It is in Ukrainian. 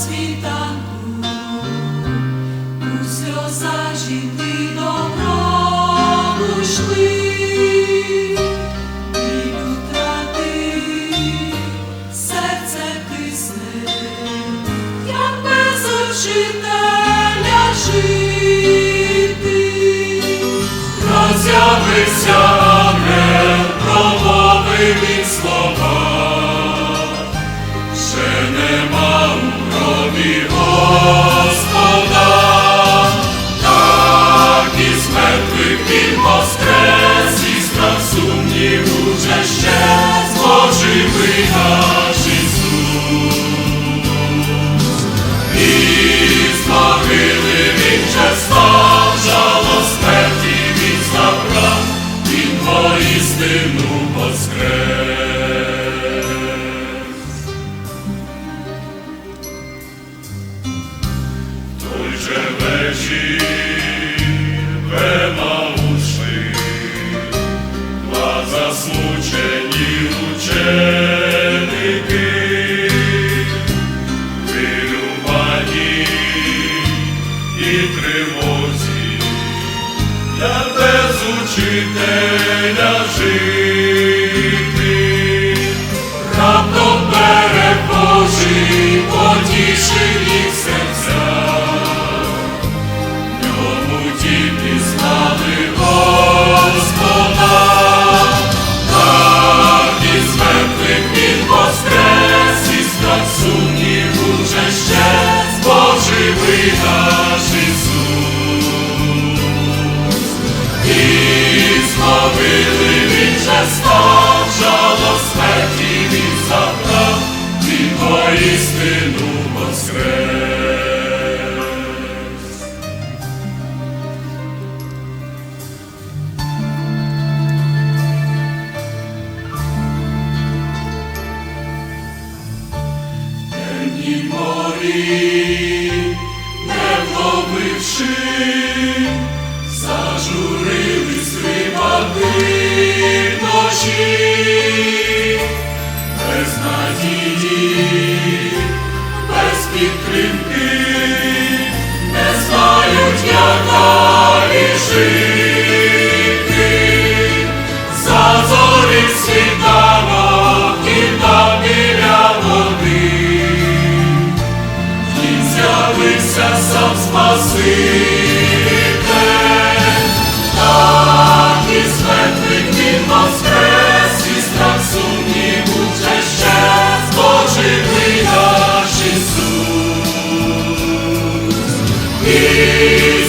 світанку, у сльоза жінки добро йшли. Жителя жити розявився. Ще зложивий наш Ісус. І могили без учителя жити, раптом берег Божий потішив їх серця. Ньому діти знали Господа, так із мертвих він воскрес, і страх сумнів уже ще Божий наш вловивши, зажурились води вночі, без надії, без підтримки, не знають, як далі жити. Божий наш Ісус. І